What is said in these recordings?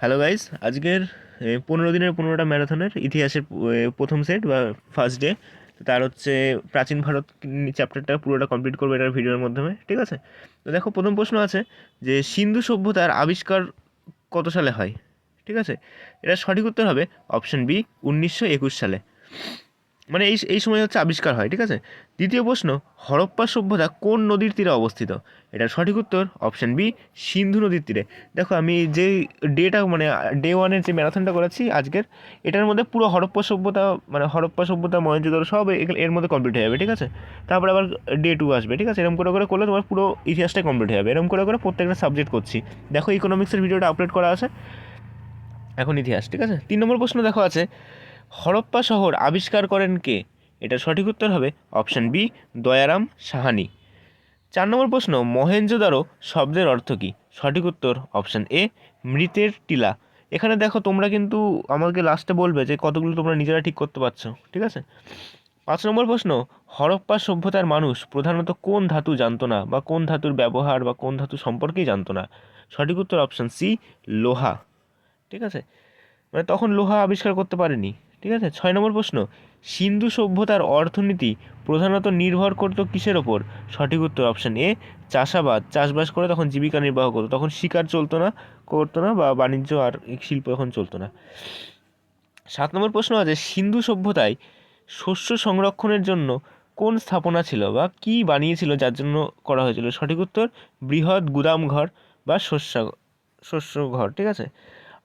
Hello guys আজকের পনেরো দিনের পনেরোটা ম্যারাথনের ইতিহাসের প্রথম সেট বা ফার্স্ট ডে তার হচ্ছে প্রাচীন ভারত চ্যাপ্টারটা পুরোটা কমপ্লিট করবে এটার ভিডিওর মাধ্যমে, ঠিক আছে? তো দেখো, প্রথম প্রশ্ন আছে যে, সিন্ধু সভ্যতার আবিষ্কার কত সালে হয়? ঠিক আছে? এটা সঠিক উত্তর হবে অপশান বি, উনিশশো একুশ সালে। মানে এই এই সময় হচ্ছে আবিষ্কার হয়, ঠিক আছে? দ্বিতীয় প্রশ্ন, হরপ্পা সভ্যতা কোন নদীর তীরে অবস্থিত? এটার সঠিক উত্তর অপশান বি সিন্ধু নদীর তীরে। দেখো, আমি যে ডেটা মানে ডে ওয়ানের যে ম্যারাথনটা করেছি আজকের, এটার মধ্যে পুরো হরপ্পা সভ্যতা মানে হরপ্পা সভ্যতা মহেঞ্জোদারো সব এর মধ্যে কমপ্লিট হয়ে যাবে, ঠিক আছে? তারপরে আবার ডে টু আসবে, ঠিক আছে? এরকম করে করে করলে তোমার পুরো ইতিহাসটাই কমপ্লিট হয়ে যাবে। এরকম করে করে প্রত্যেকটা সাবজেক্ট করছি। দেখো ইকোনমিক্সের ভিডিওটা আপলোড করা আছে। এখন ইতিহাস, ঠিক আছে? তিন নম্বর প্রশ্ন দেখো আছে হরপ্পা শহর আবিষ্কার করেন কে? এটা সঠিক উত্তর হবে অপশান বি, দয়ারাম সাহানি। চার নম্বর প্রশ্ন মহেঞ্জোদারো শব্দের অর্থ কী? সঠিক উত্তর অপশান এ, মৃতের টিলা। এখানে দেখো তোমরা কিন্তু আমাকে লাস্টে বলবে যে কতগুলো তোমরা নিজেরা ঠিক করতে পারছ, ঠিক আছে? পাঁচ নম্বর প্রশ্ন, হরপ্পা সভ্যতার মানুষ প্রধানত কোন ধাতু জানতো না বা কোন ধাতুর ব্যবহার বা কোন ধাতু সম্পর্কেই জানতো না? সঠিক উত্তর অপশান সি, লোহা, ঠিক আছে? মানে তখন লোহা আবিষ্কার করতে পারেনি। ঠিক আছে? ছয় নম্বর প্রশ্ন। সিন্ধু সভ্যতার অর্থনীতি প্রধানত নির্ভর করতো কিসের ওপর? সঠিক উত্তর অপশান এ চাষাবাদ। চাষবাস করে তখন জীবিকা নির্বাহ করতো। তখন শিকার চলতো না, করতো না বা বাণিজ্য আর শিল্প এখন চলতো না। সাত নম্বর প্রশ্ন আছে, সিন্ধু সভ্যতায় শস্য সংরক্ষণের জন্য কোন স্থাপনা ছিল বা কি বানিয়েছিল যার জন্য করা হয়েছিল? সঠিক উত্তর, বৃহৎ গুদাম ঘর বা শস্য শস্য ঘর, ঠিক আছে?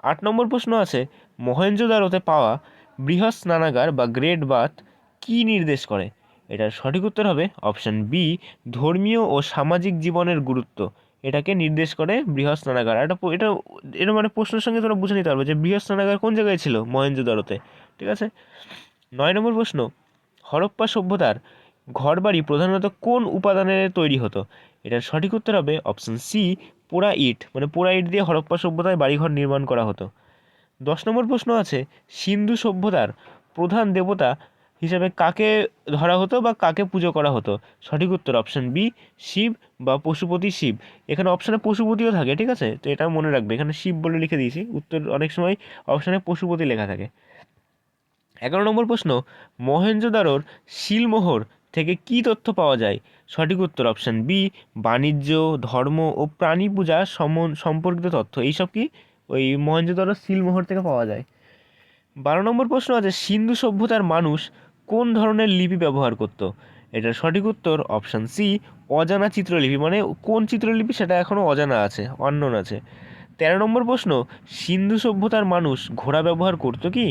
আট নম্বর প্রশ্ন আছে মহেঞ্জোদারোতে পাওয়া বৃহৎ স্নানাগার বা গ্রেট বাথ কী নির্দেশ করে? এটার সঠিক উত্তর হবে অপশন বি, ধর্মীয় ও সামাজিক জীবনের গুরুত্ব। এটাকে নির্দেশ করে বৃহৎ স্নানাগার এটা এটা এটা মানে প্রশ্নের সঙ্গে তোমরা বুঝে নিতে পারবে যে বৃহৎ স্নানাগার কোন জায়গায় ছিল? মহেঞ্জোদারোতে ঠিক আছে? নয় নম্বর প্রশ্ন, হরপ্পা সভ্যতার ঘরবাড়ি প্রধানত কোন উপাদানের তৈরি হতো? এটার সঠিক উত্তর হবে অপশন সি, পোড়া ইট। মানে পোড়া ইট দিয়ে হরপ্পা সভ্যতায় বাড়িঘর নির্মাণ করা হতো। দশ নম্বর প্রশ্ন আছে, সিন্ধু সভ্যতার প্রধান দেবতা হিসাবে কাকে ধরা হতো বা কাকে পুজো করা হতো? সঠিক উত্তর অপশান বি শিব বা পশুপতি শিব। এখানে অপশানে পশুপতিও থাকে, ঠিক আছে? তো এটা মনে রাখবে। এখানে শিব বলে লিখে দিয়েছি। উত্তর অনেক সময় অপশানে পশুপতি লেখা থাকে। এগারো নম্বর প্রশ্ন মহেঞ্জোদারোর শিলমোহর থেকে কী তথ্য পাওয়া যায়? সঠিক উত্তর অপশান বি বাণিজ্য, ধর্ম ও প্রাণী পূজা সম্পর্কিত তথ্য। এইসব কি? ওই মহেঞ্জোদারো সিলমোহর থেকে পাওয়া যায়। বারো নম্বর প্রশ্ন আছে, সিন্ধু সভ্যতার মানুষ কোন ধরনের লিপি ব্যবহার করত? এটার সঠিক উত্তর অপশান সি অজানা চিত্রলিপি। মানে কোন চিত্রলিপি? সেটা এখনও অজানা আছে অন্যন আছে। তেরো নম্বর প্রশ্ন, সিন্ধু সভ্যতার মানুষ ঘোড়া ব্যবহার করতো কি?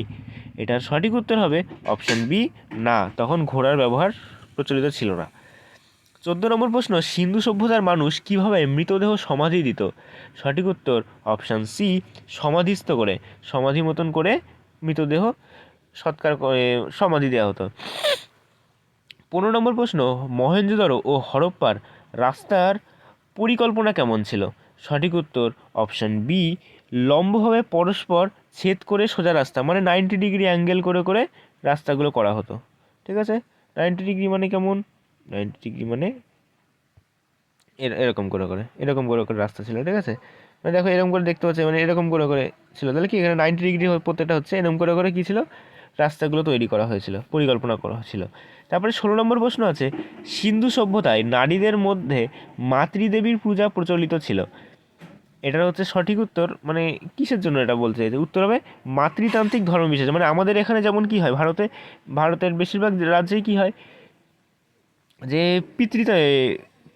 এটার সঠিক উত্তর হবে অপশান বি না। তখন ঘোড়ার ব্যবহার প্রচলিত ছিল না। চোদ্দ নম্বর প্রশ্ন, সিন্ধু সভ্যতার মানুষ কীভাবে মৃতদেহ সমাধি দিত? সঠিক উত্তর অপশান সি সমাধিস্থ করে, সমাধি মতন করে মৃতদেহ সৎকার করে সমাধি দেওয়া হতো। পনেরো নম্বর প্রশ্ন মহেঞ্জোদারো ও হরপ্পার রাস্তার পরিকল্পনা কেমন ছিল? সঠিক উত্তর অপশান বি লম্বভাবে পরস্পর ছেদ করে সোজা রাস্তা মানে নাইনটি ডিগ্রি অ্যাঙ্গেল করে করে রাস্তাগুলো করা হতো। ঠিক আছে? নাইনটি ডিগ্রি মানে কেমন? নাইনটি ডিগ্রি মানে এর- এরকম করে করে, এরকম করে করে রাস্তা ছিল, ঠিক আছে? মানে দেখো এরকম করে দেখতে পাচ্ছি মানে এরকম করে করে ছিল। তাহলে কি এখানে নাইনটি ডিগ্রি প্রত্যেকটা হচ্ছে, এরকম করে করে কী ছিল? রাস্তাগুলো তৈরি করা হয়েছিল, পরিকল্পনা করা হয়েছিল। তারপরে ষোলো নম্বর প্রশ্ন আছে, সিন্ধু সভ্যতায় নারীদের মধ্যে মাতৃদেবীর পূজা প্রচলিত ছিল। এটার হচ্ছে সঠিক উত্তর মানে কিসের জন্য এটা বলতে চাইছে উত্তর হবে, মাতৃতান্ত্রিক ধর্ম বিশেষ। মানে আমাদের এখানে যেমন কি হয়, ভারতে, ভারতের বেশিরভাগ রাজ্যেই কি হয় যে পিতৃতা,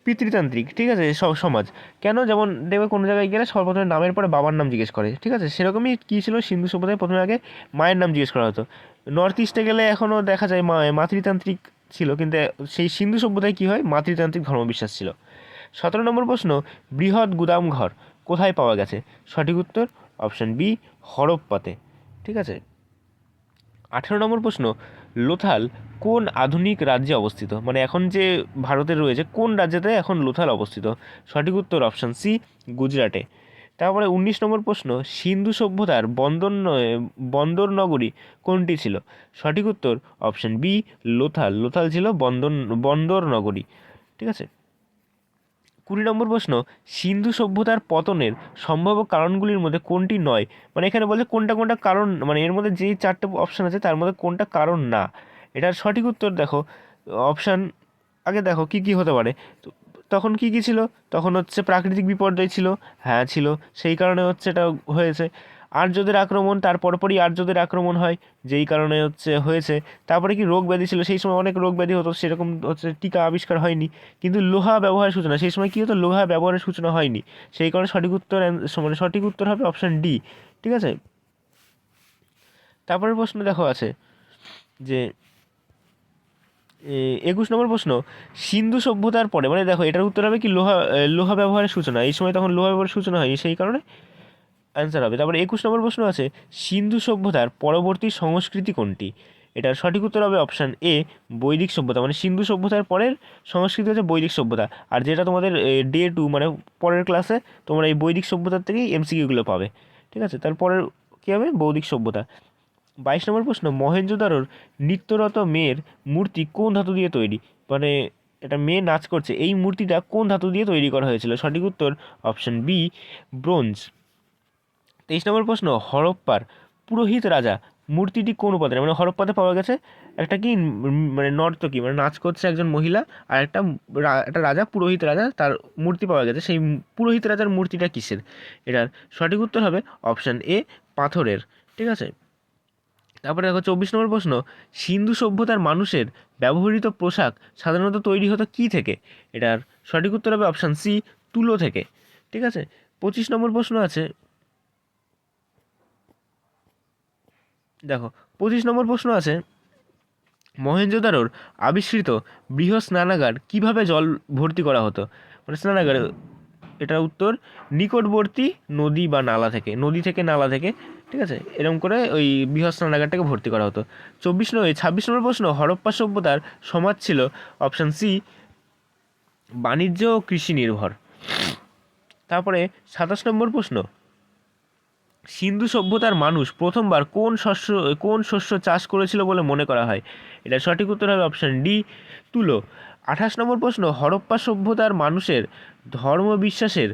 পিতৃতান্ত্রিক, ঠিক আছে সমাজ। কেন যেমন দেখবে কোনো জায়গায় গেলে সর্বপ্রথমে নামের পরে বাবার নাম জিজ্ঞেস করে, ঠিক আছে? সেরকমই কী ছিল সিন্ধু সভ্যতায় প্রথমে আগে মায়ের নাম জিজ্ঞেস করা হতো। নর্থ ইস্টে গেলে এখনও দেখা যায় মা, মাতৃতান্ত্রিক ছিল, কিন্তু সেই সিন্ধু সভ্যতায় কী হয়? মাতৃতান্ত্রিক ধর্মবিশ্বাস ছিল। সতেরো নম্বর প্রশ্ন, বৃহৎ গুদাম ঘর কোথায় পাওয়া গেছে? সঠিক উত্তর অপশন বি হরপ্পাতে। ঠিক আছে? আঠেরো নম্বর প্রশ্ন, লোথাল কোন আধুনিক রাজ্যে অবস্থিত? মানে এখন যে ভারতে রয়েছে, কোন রাজ্যেতে এখন লোথাল অবস্থিত? সঠিক উত্তর অপশান সি গুজরাটে। তারপরে উনিশ নম্বর প্রশ্ন, সিন্ধু সভ্যতার বন্দর বন্দর নগরী কোনটি ছিল? সঠিক উত্তর অপশান বি লোথাল। লোথাল ছিল বন্দর বন্দর নগরী। ঠিক আছে? কুড়ি নম্বর প্রশ্ন, সিন্ধু সভ্যতার পতনের সম্ভাব্য কারণগুলির মধ্যে কোনটি নয়? মানে এখানে বলছে কোনটা কোনটা কারণ মানে এর মধ্যে যেই চারটে অপশান আছে, তার মধ্যে কোনটা কারণ না? এটার সঠিক উত্তর দেখো অপশান আগে দেখো কি কি হতে পারে। তখন কি কি ছিল? তখন হচ্ছে প্রাকৃতিক বিপর্যয় ছিল হ্যাঁ ছিল, সেই কারণে হচ্ছে এটা হয়েছে। আর্যদের আক্রমণ, তার পরপরই আর্যদের আক্রমণ হয়, যেই কারণে হচ্ছে হয়েছে। তারপরে কি রোগ ব্যাধি ছিল? সেই সময় অনেক রোগ ব্যাধি হতো, সেরকম হচ্ছে টিকা আবিষ্কার হয়নি। কিন্তু লোহা ব্যবহারের সূচনা, সেই সময় কী হতো? লোহা ব্যবহারের সূচনা হয়নি। সেই কারণে সঠিক উত্তর মানে সঠিক উত্তর হবে অপশান ডি ঠিক আছে? তারপরের প্রশ্ন দেখো আছে, যে একুশ নম্বর প্রশ্ন, সিন্ধু সভ্যতার পরে মানে দেখো, এটার উত্তর হবে কি লোহা লোহা ব্যবহারের সূচনা? এই সময় তখন লোহা ব্যবহারের সূচনা হয়নি, সেই কারণে অ্যান্সার হবে। তারপরে একুশ নম্বর প্রশ্ন আছে, সিন্ধু সভ্যতার পরবর্তী সংস্কৃতি কোনটি? এটার সঠিক উত্তর হবে অপশান এ বৈদিক সভ্যতা। মানে সিন্ধু সভ্যতার পরের সংস্কৃতি হচ্ছে বৈদিক সভ্যতা। আর যেটা তোমাদের ডে টু মানে পরের ক্লাসে তোমরা এই বৈদিক সভ্যতার থেকেই এমসিকিউগুলো পাবে। ঠিক আছে? তারপরের কী হবে? বৌদ্ধিক সভ্যতা। বাইশ নম্বর প্রশ্ন মহেঞ্জোদারোর নৃত্যরত মেয়ের মূর্তি কোন ধাতু দিয়ে তৈরি? মানে এটা মেয়ে নাচ করছে, এই মূর্তিটা কোন ধাতু দিয়ে তৈরি করা হয়েছিল? সঠিক উত্তর অপশন বি, ব্রোঞ্জ। তেইশ নম্বর প্রশ্ন, হরপ্পার পুরোহিত রাজা মূর্তিটি কোন উপাদানে? মানে হরপ্পাতে পাওয়া গেছে একটা কি মানে নর্তকী মানে নাচ করছে একজন মহিলা আর একটা একটা রাজা, পুরোহিত রাজা, তার মূর্তি পাওয়া গেছে। সেই পুরোহিত রাজার মূর্তিটা কিসের? এটার সঠিক উত্তর হবে অপশান এ, পাথরের। ঠিক আছে? তারপরে দেখো চব্বিশ নম্বর প্রশ্ন, সিন্ধু সভ্যতার মানুষের ব্যবহৃত পোশাক সাধারণত তৈরি হতো কী থেকে? এটার সঠিক উত্তর হবে অপশান সি তুলো থেকে। ঠিক আছে? পঁচিশ নম্বর প্রশ্ন আছে। দেখো, পঁচিশ নম্বর প্রশ্ন আছে মহেঞ্জোদারোর আবিষ্কৃত বৃহৎ স্নানাগার কীভাবে জল ভর্তি করা হতো? মানে স্নানাগার এটার উত্তর, নিকটবর্তী নদী বা নালা থেকে, নদী থেকে নালা থেকে ঠিক আছে? এরকম করে ওই বৃহৎ স্নানাগারটাকে ভর্তি করা হতো। চব্বিশ নম্বর ছাব্বিশ নম্বর প্রশ্ন, হরপ্পা সভ্যতার সমাজ ছিল অপশান সি বাণিজ্য ও কৃষি নির্ভর। তারপরে সাতাশ নম্বর প্রশ্ন, সিন্ধু সভ্যতার মানুষ প্রথমবার কোন শস্য কোন শস্য চাষ করেছিল বলে মনে করা হয়? এটা সঠিক উত্তর হবে অপশান ডি তুলো। আঠাশ নম্বর প্রশ্ন, হরপ্পা সভ্যতার মানুষের ধর্ম বিশ্বাসের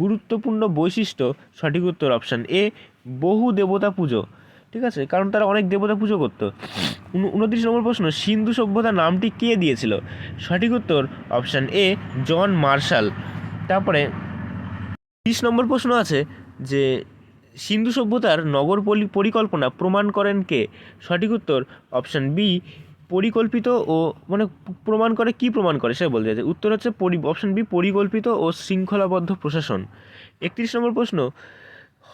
গুরুত্বপূর্ণ বৈশিষ্ট্য সঠিক উত্তর অপশান এ বহু দেবতা পুজো, ঠিক আছে? কারণ তারা অনেক দেবতা পুজো করতো। উনত্রিশ নম্বর প্রশ্ন, সিন্ধু সভ্যতা নামটি কে দিয়েছিল? সঠিক উত্তর অপশান এ, জন মার্শাল। তারপরে তিরিশ নম্বর প্রশ্ন আছে যে, সিন্ধু সভ্যতার নগর পরিকল্পনা প্রমাণ করেন কে? সঠিক উত্তর অপশান বি, পরিকল্পিত ও মানে প্রমাণ করে কি প্রমাণ করে সে বলতে উত্তর হচ্ছে পরি, অপশান বি, পরিকল্পিত ও শৃঙ্খলাবদ্ধ প্রশাসন। একত্রিশ নম্বর প্রশ্ন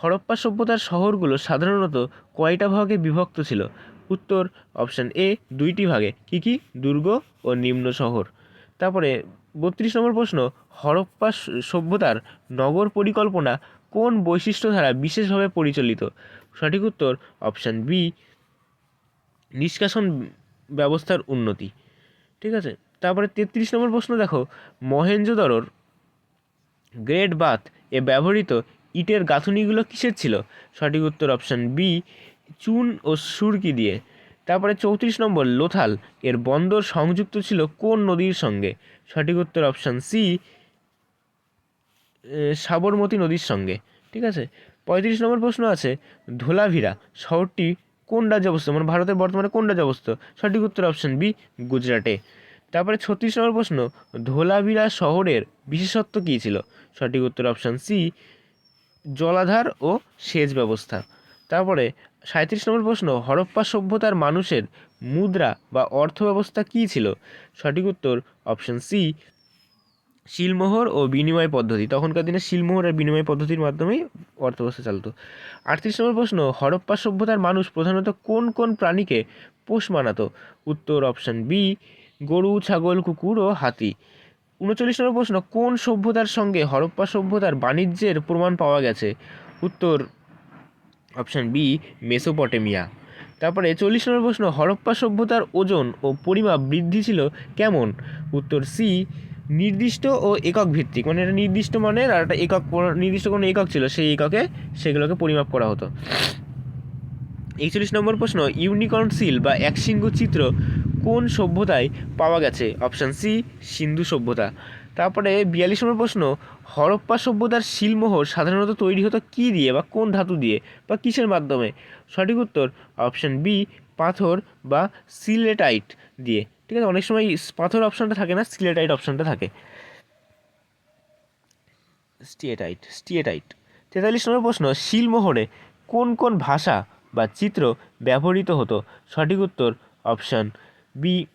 হরপ্পা সভ্যতার শহরগুলো সাধারণত কয়টা ভাগে বিভক্ত ছিল? উত্তর, অপশান এ, দুইটি ভাগে, কি কি? দুর্গ ও নিম্ন শহর। তারপরে বত্রিশ নম্বর প্রশ্ন, হরপ্পা সভ্যতার নগর পরিকল্পনা কোন বৈশিষ্ট্য দ্বারা বিশেষভাবে পরিচালিত? সঠিক উত্তর, অপশান বি, নিষ্কাশন ব্যবস্থার উন্নতি। ঠিক আছে? তারপরে তেত্রিশ নম্বর প্রশ্ন দেখো মহেঞ্জোদরোর গ্রেট বাথ এ ব্যবহৃত ইটের গাঁথুনিগুলো কিসের ছিল? সঠিক উত্তর অপশান বি চুন ও সুরকি দিয়ে। তারপরে চৌত্রিশ নম্বর, লোথাল। এর বন্দর সংযুক্ত ছিল কোন নদীর সঙ্গে? সঠিক উত্তর অপশান সি সাবরমতী নদীর সঙ্গে। ঠিক আছে? পঁয়ত্রিশ নম্বর প্রশ্ন আছে, ধোলাভিরা শহরটি কোন রাজ্যে অবস্থিত? মানে ভারতের বর্তমানে কোন রাজ্যে অবস্থিত? সঠিক উত্তর অপশান বি গুজরাটে। তারপরে ছত্রিশ নম্বর প্রশ্ন, ধোলাভিরা শহরের বিশেষত্ব কী ছিল? সঠিক উত্তর অপশান সি জলাধার ও সেচ ব্যবস্থা। তারপরে সাঁত্রিশ নম্বর প্রশ্ন, হরপ্পা সভ্যতার মানুষের মুদ্রা বা অর্থ ব্যবস্থা কী ছিল? সঠিক উত্তর অপশান সি শিলমোহর ও বিনিময় পদ্ধতি। তখনকার দিনে শিলমোহর আর বিনিময় পদ্ধতির মাধ্যমেই অর্থব্যবস্থা চালতো। আটত্রিশ নম্বর প্রশ্ন, হরপ্পা সভ্যতার মানুষ প্রধানত কোন কোন প্রাণীকে পোষ মানাতো? উত্তর অপশান বি গরু, ছাগল, কুকুর ও হাতি। উনচল্লিশ নম্বর প্রশ্ন, কোন সভ্যতার সঙ্গে হরপ্পা সভ্যতার বাণিজ্যের প্রমাণ পাওয়া গেছে? উত্তর অপশান বি মেসোপটেমিয়া তারপরে চল্লিশ নম্বর প্রশ্ন, হরপ্পা সভ্যতার ওজন ও পরিমাপ বৃদ্ধি ছিল কেমন? উত্তর সি নির্দিষ্ট ও একক ভিত্তিক মানে এটা নির্দিষ্ট মানের আর একটা একক নির্দিষ্ট কোনো একক ছিল, সেই এককে সেগুলোকে পরিমাপ করা হতো। একচল্লিশ নম্বর প্রশ্ন, ইউনিকর্ন সিল বা একশৃঙ্গ চিত্র কোন সভ্যতায় পাওয়া গেছে? অপশান সি, সিন্ধু সভ্যতা। তারপরে বিয়াল্লিশ নম্বর প্রশ্ন, হরপ্পা সভ্যতার শিলমোহর সাধারণত তৈরি হতো কী দিয়ে বা কোন ধাতু দিয়ে বা কিসের মাধ্যমে? সঠিক উত্তর, অপশান বি, পাথর বা সিলেটাইট দিয়ে। ঠিক আছে, অনেক সময় পাথর অপশানটা থাকে না, সিলেটাইট অপশানটা থাকে। স্টিয়েটাইট স্টিয়েটাইট। তেতাল্লিশ নম্বর প্রশ্ন, শিলমোহরে কোন কোন ভাষা বা চিত্র ব্যবহৃত হতো? সঠিক উত্তর, অপশান বি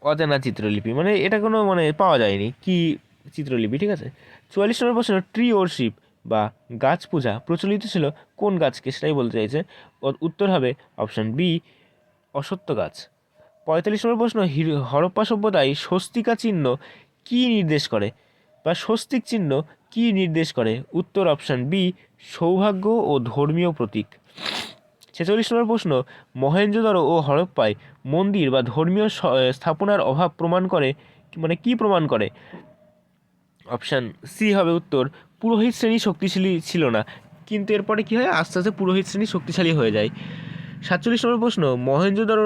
অজানা চিত্রলিপি মানে এটা কোনো মানে পাওয়া যায়নি, কি চিত্রলিপি, ঠিক আছে? চুয়াল্লিশ নম্বর প্রশ্ন ট্রি ওরশিপ বা গাছ পূজা প্রচলিত ছিল কোন গাছকে সেটাই বলতে চাইছে? উত্তর হবে অপশান বি অসত্য গাছ। পঁয়তাল্লিশ নম্বর প্রশ্ন, হির- হরপ্পা সভ্যতায় স্বস্তিকা চিহ্ন কী নির্দেশ করে? বা স্বস্তিক চিহ্ন কী নির্দেশ করে? উত্তর অপশান বি সৌভাগ্য ও ধর্মীয় প্রতীক। ছেচল্লিশ নম্বর প্রশ্ন মহেঞ্জোদারো ও হরপ্পায় মন্দির বা ধর্মীয় স্থাপনার অভাব প্রমাণ করে মানে কি প্রমাণ করে? অপশান সি হবে উত্তর, পুরোহিত শ্রেণি শক্তিশালী ছিল না, কিন্তু এরপরে কী হয়? আস্তে আস্তে পুরোহিত শ্রেণি শক্তিশালী হয়ে যায়। সাতচল্লিশ নম্বর প্রশ্ন মহেঞ্জোদারো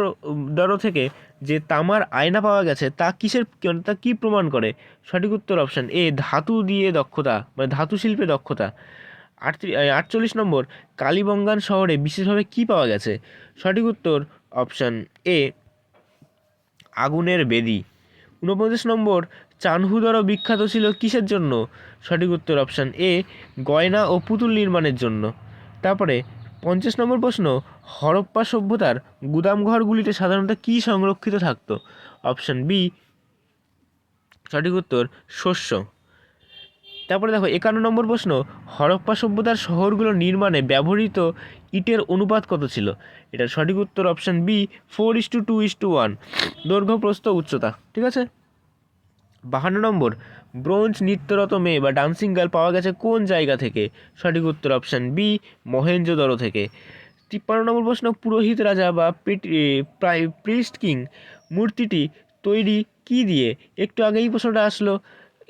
দারো থেকে যে তামার আয়না পাওয়া গেছে, তা কিসের তা কী প্রমাণ করে? সঠিক উত্তর অপশান এ ধাতু দিয়ে দক্ষতা মানে ধাতু শিল্পে দক্ষতা। আটচল্লিশ নম্বর, কালীবঙ্গান শহরে বিশেষভাবে কী পাওয়া গেছে? সঠিক উত্তর, অপশান এ, আগুনের বেদি। ঊনপঞ্চাশ নম্বর, চানহুদরও বিখ্যাত ছিল কিসের জন্য? সঠিক উত্তর, অপশান এ, গয়না ও পুতুল নির্মাণের জন্য। তারপরে, পঞ্চাশ নম্বর প্রশ্ন, হরপ্পা সভ্যতার গুদামঘরগুলিতে সাধারণত কী সংরক্ষিত থাকত? অপশান বি, সঠিক উত্তর, শস্য। তারপরে দেখো, একান্ন নম্বর প্রশ্ন, হরপ্পা সভ্যতার শহরগুলো নির্মাণে ব্যবহৃত ইটের অনুপাত কত ছিল? এটার সঠিক উত্তর option B four is to two is to one দৈর্ঘ্য, প্রস্থ, উচ্চতা, ঠিক আছে? বাহান্ন নম্বর, ব্রোঞ্জ নৃত্যরত মেয়ে বা ডান্সিং গার্ল পাওয়া গেছে কোন জায়গা থেকে? সঠিক উত্তর অপশান বি মহেঞ্জোদরো থেকে। তিপ্পান্ন নম্বর প্রশ্ন, পুরোহিত রাজা বা প্রায় প্রিস্ট কিং মূর্তিটি তৈরি কি দিয়ে? একটু আগেই প্রশ্নটা আসলো।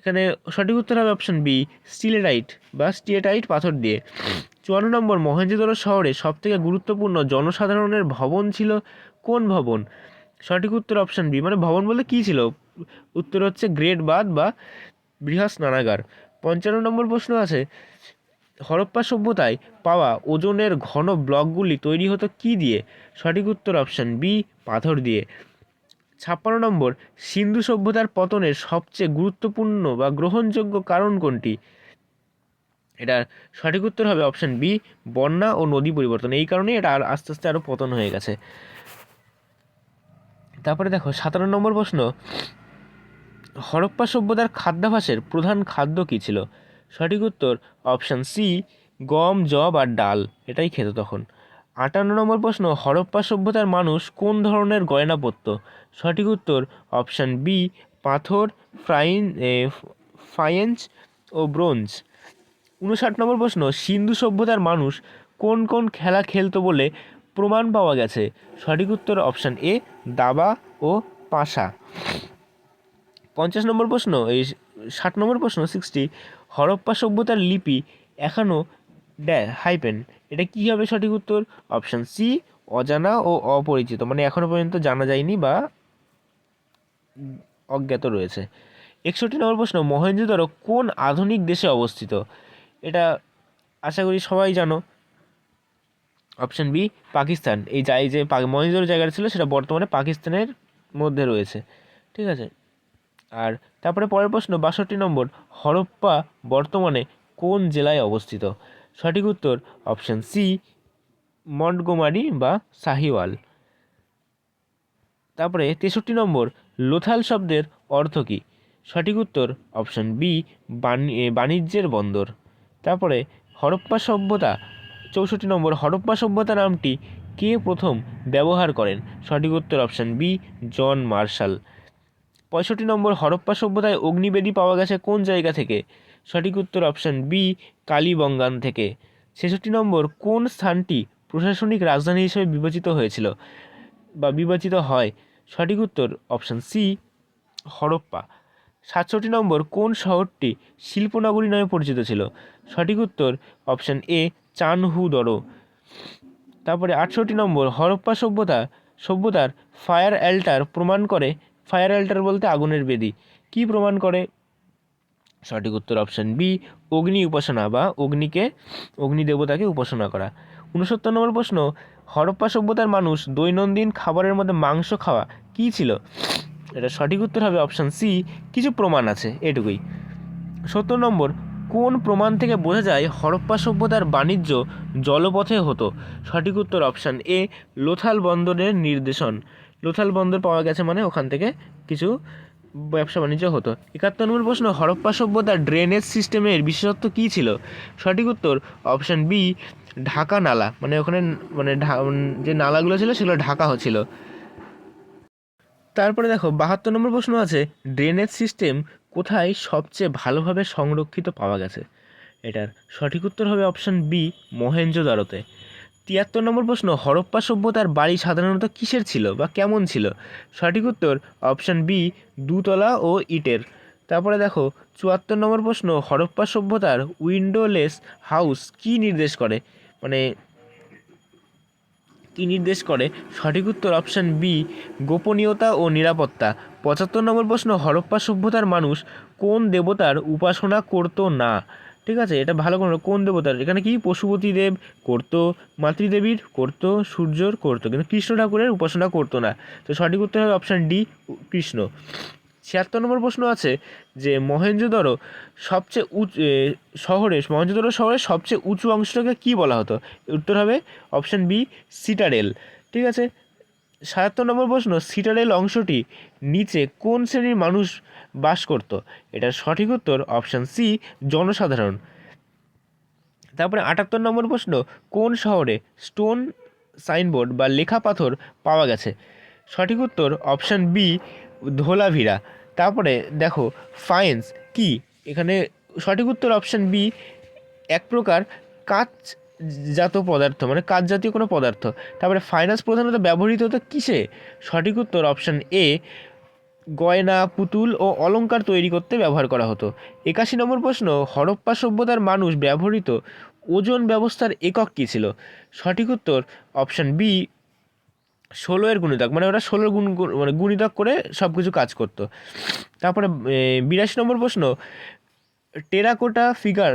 এখানে সঠিক উত্তর হবে অপশান বি স্টিলেটাইট বা স্টিয়েটাইট পাথর দিয়ে। চুয়ান্ন নম্বর মহেঞ্জোদরো শহরে সবথেকে গুরুত্বপূর্ণ জনসাধারণের ভবন ছিল কোন ভবন? সঠিক উত্তর অপশান বি মানে ভবন বলতে কী ছিল? উত্তর হচ্ছে গ্রেট বাদ বা বৃহৎ স্নানাগার পঞ্চান্ন নম্বর প্রশ্ন আছে, হরপ্পা সভ্যতায় পাওয়া ওজনের ঘন ব্লকগুলি তৈরি হতো কী দিয়ে? সঠিক উত্তর অপশান বি পাথর দিয়ে। ছাপ্পান্ন নম্বর, সিন্ধু সভ্যতার পতনের সবচেয়ে গুরুত্বপূর্ণ বা গ্রহণযোগ্য কারণ কোনটি? এটা সঠিক উত্তর হবে অপশান বি বন্যা ও নদী পরিবর্তন। এই কারণেই এটা আর আস্তে আস্তে আরও পতন হয়ে গেছে। তারপরে দেখো, সাতান্ন নম্বর প্রশ্ন, হরপ্পা সভ্যতার খাদ্যাভাসের প্রধান খাদ্য কী ছিল? সঠিক উত্তর অপশান সি গম জব আর ডাল। এটাই খেত তখন। আটান্ন নম্বর প্রশ্ন, হরপ্পা সভ্যতার মানুষ কোন ধরনের গয়না পরত সঠিক উত্তর, অপশান বি, পাথর ফ্রাইন ফাইয়েন্স ও ব্রোঞ্জ। উনষাট নম্বর প্রশ্ন, সিন্ধু সভ্যতার মানুষ কোন কোন খেলা খেলতো বলে প্রমাণ পাওয়া গেছে? সঠিক উত্তর, অপশান এ, দাবা ও পাশা। পঞ্চাশ নম্বর প্রশ্ন, এই ষাট নম্বর প্রশ্ন সিক্সটি হরপ্পা সভ্যতার লিপি এখনও ড্যা, হাইপেন। এটা কী হবে সঠিক উত্তর? অপশান সি, অজানা ও অপরিচিত। মানে এখনও পর্যন্ত জানা যায়নি বা অজ্ঞাত রয়েছে। একষট্টি নম্বর প্রশ্ন মহেঞ্জোদারো কোন আধুনিক দেশে অবস্থিত? এটা আশা করি সবাই জানো। Option B, Pakistan. এই যাই যে মহেঞ্জোদারো জায়গাটা ছিল সেটা বর্তমানে পাকিস্তানের মধ্যে রয়েছে। ঠিক আছে? আর তারপরে পরের প্রশ্ন, বাষট্টি নম্বর, হরপ্পা বর্তমানে কোন জেলায় অবস্থিত? সঠিক উত্তর অপশান সি মন্টগোমারি বা সাহিওয়াল। তারপরে তেষট্টি নম্বর, লোথাল শব্দের অর্থ কী? সঠিক উত্তর অপশান বি বাণিজ্যের বন্দর। তারপরে হরপ্পা সভ্যতা, চৌষট্টি নম্বর, হরপ্পা সভ্যতা নামটি কে প্রথম ব্যবহার করেন? সঠিক উত্তর অপশান বি জন মার্শাল। পঁয়ষট্টি নম্বর, হরপ্পা সভ্যতায় অগ্নিবেদী পাওয়া গেছে কোন জায়গা থেকে? সঠিক উত্তর অপশান বি, কালীবঙ্গান থেকে। ছেষট্টি নম্বর, কোন স্থানটি প্রশাসনিক রাজধানী হিসেবে বিবেচিত হয়েছিল বা বিবেচিত হয়? সঠিক উত্তর অপশান সি, হরপ্পা। সাতষট্টি নম্বর, কোন শহরটি শিল্পনগরী নামে পরিচিত ছিল? সঠিক উত্তর অপশান এ চানহুদরো তারপরে আটষট্টি নম্বর, হরপ্পা সভ্যতা, সভ্যতার ফায়ার অ্যাল্টার প্রমাণ করে। ফায়ার অ্যাল্টার বলতে আগুনের বেদি। কি প্রমাণ করে? সঠিক উত্তর অপশান বি অগ্নি উপাসনা বা অগ্নিকে, অগ্নি দেবতাকে উপাসনা করা। উনসত্তর নম্বর প্রশ্ন, হরপ্পা সভ্যতার মানুষ দৈনন্দিন খাবারের মধ্যে মাংস খাওয়া কী ছিল? এটা সঠিক উত্তর হবে অপশান সি কিছু প্রমাণ আছে, এটুকুই। সত্তর নম্বর, কোন প্রমাণ থেকে বোঝা যায় হরপ্পা সভ্যতার বাণিজ্য জলপথে হতো? সঠিক উত্তর অপশান এ লোথাল বন্দরের নির্দেশন। লোথাল বন্দর পাওয়া গেছে মানে ওখান থেকে কিছু ব্যবসা বাণিজ্য হতো। একাত্তর নম্বর প্রশ্ন, হরপ্পা সভ্যতার ড্রেনেজ সিস্টেমের বিশেষত্ব কী ছিল? সঠিক উত্তর অপশান বি ঢাকা নালা। মানে ওখানে মানে যে নালাগুলো ছিল সেগুলো ঢাকা হচ্ছিল। তারপরে দেখো, বাহাত্তর নম্বর প্রশ্ন আছে ড্রেনেজ সিস্টেম কোথায় সবচেয়ে ভালোভাবে সংরক্ষিত পাওয়া গেছে? এটার সঠিক উত্তর হবে অপশান বি মহেঞ্জোদারোতে তিয়াত্তর নম্বর প্রশ্ন, হরপ্পা সভ্যতার বাড়ি সাধারণত কিসের ছিল বা কেমন ছিল? সঠিক উত্তর, অপশান বি, দুতলা ও ইটের। তারপরে দেখো, চুয়াত্তর নম্বর প্রশ্ন, হরপ্পা সভ্যতার উইন্ডোলেস হাউস কী নির্দেশ করে? মানে কী নির্দেশ করে? সঠিক উত্তর, অপশান বি, গোপনীয়তা ও নিরাপত্তা। পঁচাত্তর নম্বর প্রশ্ন, হরপ্পা সভ্যতার মানুষ কোন দেবতার উপাসনা করতো না? ঠিক আছে? এটা ভালো করে কোন দেবতার? এখানে কি? পশুপতি দেব করতো, মাতৃদেবীর করতো, সূর্যর করতো, কিন্তু কৃষ্ণ ঠাকুরের উপাসনা করতো না। তো সঠিক উত্তর হবে অপশান ডি কৃষ্ণ। ছিয়াত্তর নম্বর প্রশ্ন আছে যে মহেঞ্জোদরো সবচেয়ে উঁচু শহরে মহেঞ্জোদরো শহরের সবচেয়ে উঁচু অংশটাকে কী বলা হতো? উত্তর হবে অপশান বি সিটারেল ঠিক আছে? সাতাত্তর নম্বর প্রশ্ন সিটাডেল অংশটি নিচে কোন শ্রেণির মানুষ বাস করত। এটার সঠিক উত্তর অপশান সি, জনসাধারণ। তারপরে আটাত্তর নম্বর প্রশ্ন, কোন শহরে স্টোন সাইনবোর্ড বা লেখা পাথর পাওয়া গেছে? সঠিক উত্তর অপশান বি ধোলাভিরা তারপরে দেখো, ফাইন্স, কি? এখানে সঠিক উত্তর অপশান বি, এক প্রকার কাঁচ জাত পদার্থ মানে কাঁচ জাতীয় কোনো পদার্থ। তারপরে ফাইন্যান্স প্রধানত ব্যবহৃত হতো কিসে? সঠিক উত্তর অপশান এ গয়না, পুতুল ও অলঙ্কার তৈরি করতে ব্যবহার করা হতো। একাশি নম্বর প্রশ্ন, হরপ্পা সভ্যতার মানুষ ব্যবহৃত ওজন ব্যবস্থার একক কী ছিল? সঠিক উত্তর অপশান বি ষোলো এর গুণিতক মানে ওরা ষোলোর গুণ মানে গুণিতক করে সব কিছু কাজ করতো। তারপরে বিরাশি নম্বর প্রশ্ন, টেরাকোটা ফিগার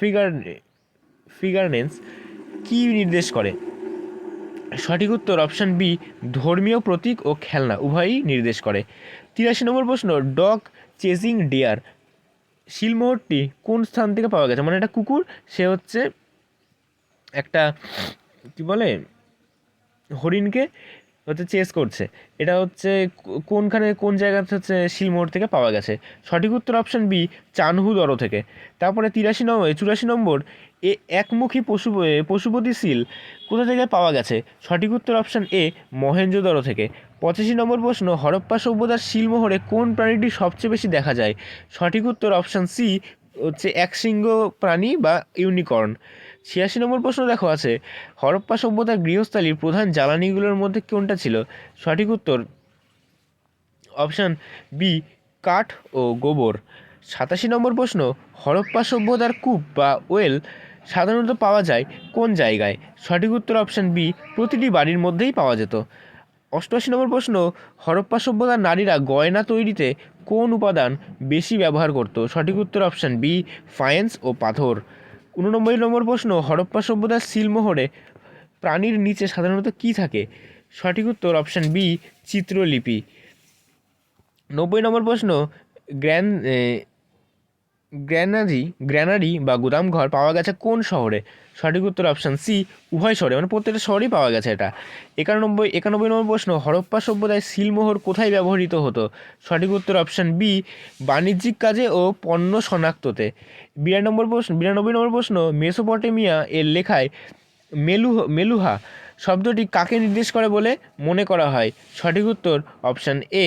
ফিগার ফিগারনেন্স কী নির্দেশ করে? সঠিক উত্তর অপশান বি, ধর্মীয় প্রতীক ও খেলনা, উভয়ই নির্দেশ করে। তিরাশি নম্বর প্রশ্ন, ডগ চেজিং ডিয়ার, শিলমোহরটি কোন স্থান থেকে পাওয়া গেছে? মানে একটা কুকুর, সে হচ্ছে একটা, কি বলে, হরিণকে হচ্ছে চেস করছে। এটা হচ্ছে কোনখানে, কোন জায়গাতে হচ্ছে শিলমোহর থেকে পাওয়া গেছে? সঠিক উত্তর অপশান বি, চানহুদরো থেকে। তারপরে তিরাশি নম্বর চুরাশি নম্বর এ একমুখী পশু পশুপতি সিল কোথা থেকে পাওয়া গেছে? সঠিক উত্তর অপশান এ মহেঞ্জোদরো থেকে। পঁচাশি নম্বর প্রশ্ন, হরপ্পা সভ্যতার শিলমোহরে কোন প্রাণীটি সবচেয়ে বেশি দেখা যায়? সঠিক উত্তর অপশান সি হচ্ছে একশৃঙ্গ প্রাণী বা ইউনিকর্ন ছিয়াশি নম্বর প্রশ্ন দেখো আছে। হরপ্পা সভ্যতার গৃহস্থালির প্রধান জ্বালানিগুলোর মধ্যে কোনটা ছিল? সঠিক উত্তর অপশান বি কাঠ ও গোবর। সাতাশি নম্বর প্রশ্ন, হরপ্পা সভ্যতার কূপ বা ওয়েল সাধারণত পাওয়া যায় কোন জায়গায়? সঠিক উত্তর অপশান বি প্রতিটি বাড়ির মধ্যেই পাওয়া যেত। অষ্টআশি নম্বর প্রশ্ন, হরপ্পা সভ্যতার নারীরা গয়না তৈরিতে কোন উপাদান বেশি ব্যবহার করত? সঠিক উত্তর অপশান বি ফায়েন্স ও পাথর। উননব্বই নম্বর প্রশ্ন, হরপ্পা সভ্যতার সিলমোহরে প্রাণীর নিচে সাধারণত কী থাকে? সঠিক উত্তর অপশান বি চিত্রলিপি। নব্বই নম্বর প্রশ্ন, গ্র্যান গ্র্যানারি গ্র্যানারি বা গুদামঘর পাওয়া গেছে কোন শহরে? সঠিক উত্তর অপশান সি উভয় শহরে। মানে প্রত্যেকটা শহরেই পাওয়া গেছে এটা। একানব্বই একানব্বই নম্বর প্রশ্ন, হরপ্পা সভ্যতায় সিলমোহর কোথায় ব্যবহৃত হতো? সঠিক উত্তর অপশান বি বাণিজ্যিক কাজে ও পণ্য শনাক্ততে। বিরানব্বই প্রশ্ন, বিরানব্বই নম্বর প্রশ্ন, মেসোপটেমিয়া এর লেখায় মেলুহ, মেলুহা শব্দটি কাকে নির্দেশ করে বলে মনে করা হয়? সঠিক উত্তর অপশান এ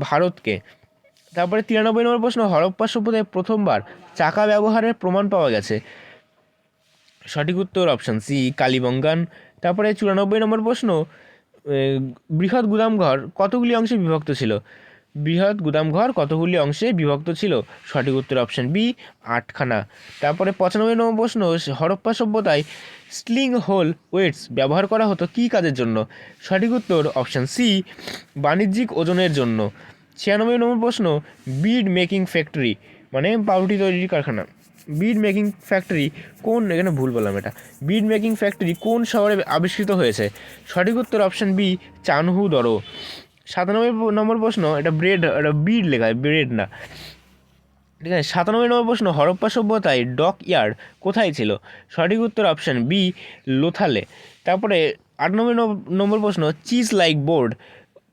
ভারতকে। তারপরে তিরানব্বই নম্বর প্রশ্ন, হরপ্পা সভ্যতায় প্রথমবার চাকা ব্যবহারের প্রমাণ পাওয়া গেছে। সঠিক উত্তর অপশান সি কালীবঙ্গান। তারপরে চুরানব্বই নম্বর প্রশ্ন বৃহৎ গুদামঘর কতগুলি অংশে বিভক্ত ছিল? বৃহৎ গুদামঘর কতগুলি অংশে বিভক্ত ছিল? সঠিক উত্তর অপশান বি আটখানা। তারপরে পঁচানব্বই নম্বর প্রশ্ন, হরপ্পা সভ্যতায় স্লিং হোল ওয়েটস ব্যবহার করা হতো কী কাজের জন্য? সঠিক উত্তর অপশান সি বাণিজ্যিক ওজনের জন্য। ছিয়ানব্বই নম্বর প্রশ্ন বিড মেকিং ফ্যাক্টরি মানে পাউরুটি তৈরির কারখানা। বিড মেকিং ফ্যাক্টরি কোন, এখানে ভুল বললাম এটা। বিড মেকিং ফ্যাক্টরি কোন শহরে আবিষ্কৃত হয়েছে? সঠিক উত্তর অপশান বি চানহু দরো। সাতানব্বই নম্বর প্রশ্ন, এটা ব্রেড এটা বিড লেখা ব্রেড না। ঠিক আছে, সাতানব্বই নম্বর প্রশ্ন, হরপ্পা সভ্যতায় ডক ইয়ার্ড কোথায় ছিল? সঠিক উত্তর অপশান বি লোথালে। তারপরে আট নম্বর নম্বর প্রশ্ন, চিজ লাইক বোর্ড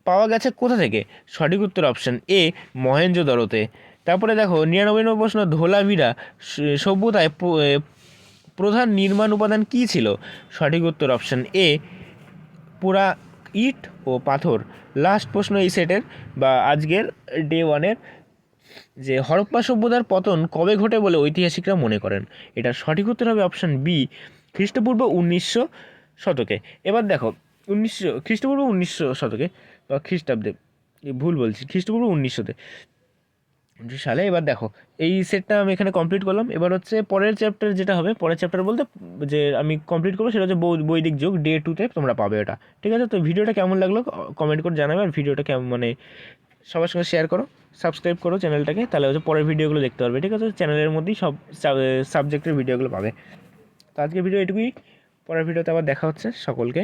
পাওয়া গেছে কোথা থেকে? সঠিক উত্তর অপশান এ মহেঞ্জোদরোতে তারপরে দেখো, নিরানব্বই নম্বর প্রশ্ন ধোলাভিরা সভ্যতায় প্রধান নির্মাণ উপাদান কী ছিল? সঠিক উত্তর অপশান এ পুরা ইট ও পাথর। লাস্ট প্রশ্ন এই সেটের বা আজকের ডে ওয়ানের যে হরপ্পা সভ্যতার পতন কবে ঘটে বলে ঐতিহাসিকরা মনে করেন? এটার সঠিক উত্তর হবে অপশান বি খ্রিস্টপূর্ব উনিশশো শতকে। এবার দেখো, উনিশশো, খ্রিস্টপূর্ব উনিশশো শতকে বা খ্রিস্টাব্দে ভুল বলছি, খ্রিস্টপূর্ব উনিশশোতে। উনিশশো সালে এবার দেখো, এই সেটটা আমি এখানে কমপ্লিট করলাম। এবার হচ্ছে পরের চ্যাপ্টার যেটা হবে, পরের চ্যাপ্টার বলতে যে আমি কমপ্লিট করব, সেটা হচ্ছে বৈদিক যুগ ডে টুতে তোমরা পাবে ওটা। ঠিক আছে? তো ভিডিওটা কেমন লাগল কমেন্ট করে জানাবে, আর ভিডিওটা কেমন মানে সবার সঙ্গে শেয়ার করো সাবস্ক্রাইব করো চ্যানেলটাকে তাহলে হচ্ছে পরের ভিডিওগুলো দেখতে পারবে। ঠিক আছে? চ্যানেলের মধ্যেই সব সাবজেক্টের ভিডিওগুলো পাবে। তো আজকে ভিডিও এটুকুই, পরের ভিডিওতে আবার দেখা হচ্ছে সকলকে।